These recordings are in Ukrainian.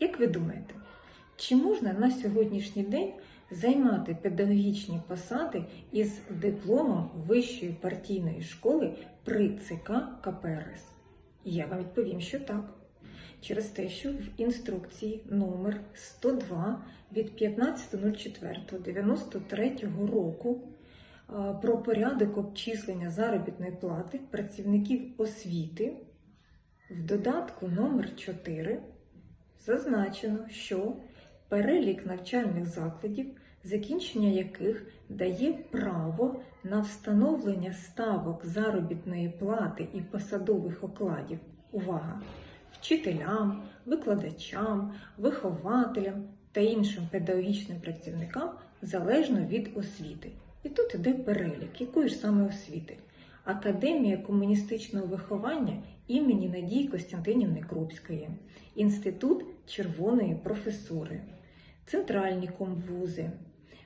Як ви думаєте, чи можна на сьогоднішній день займати педагогічні посади із дипломом вищої партійної школи при ЦК КПРС? Я вам відповім, що так. Через те, що в інструкції номер 102 від 15.04.93 року про порядок обчислення заробітної плати працівників освіти в додатку номер 4 зазначено, що перелік навчальних закладів, закінчення яких дає право на встановлення ставок заробітної плати і посадових окладів. Увага! Вчителям, викладачам, вихователям та іншим педагогічним працівникам залежно від освіти. І тут іде перелік, якої ж саме освіти. Академія комуністичного виховання імені Надії Костянтинівни Крупської, Інститут червоної професури, центральні комвузи,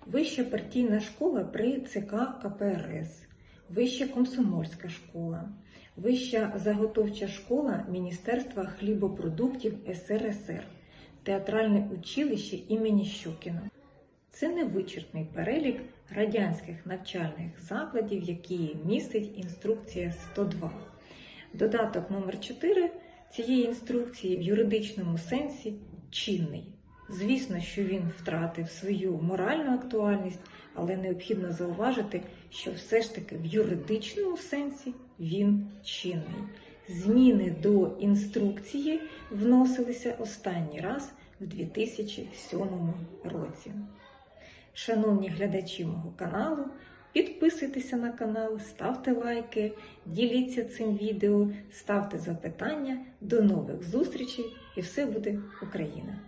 Вища партійна школа при ЦК КПРС, Вища комсомольська школа, Вища заготовча школа Міністерства хлібопродуктів СРСР, Театральне училище імені Щукіна. Це невичерпний перелік радянських навчальних закладів, які містить інструкція 102. Додаток номер 4 цієї інструкції в юридичному сенсі чинний. Звісно, що він втратив свою моральну актуальність, але необхідно зауважити, що все ж таки в юридичному сенсі він чинний. Зміни до інструкції вносилися останній раз в 2007 році. Шановні глядачі мого каналу, підписуйтеся на канал, ставте лайки, діліться цим відео, ставте запитання. До нових зустрічей і все буде Україна!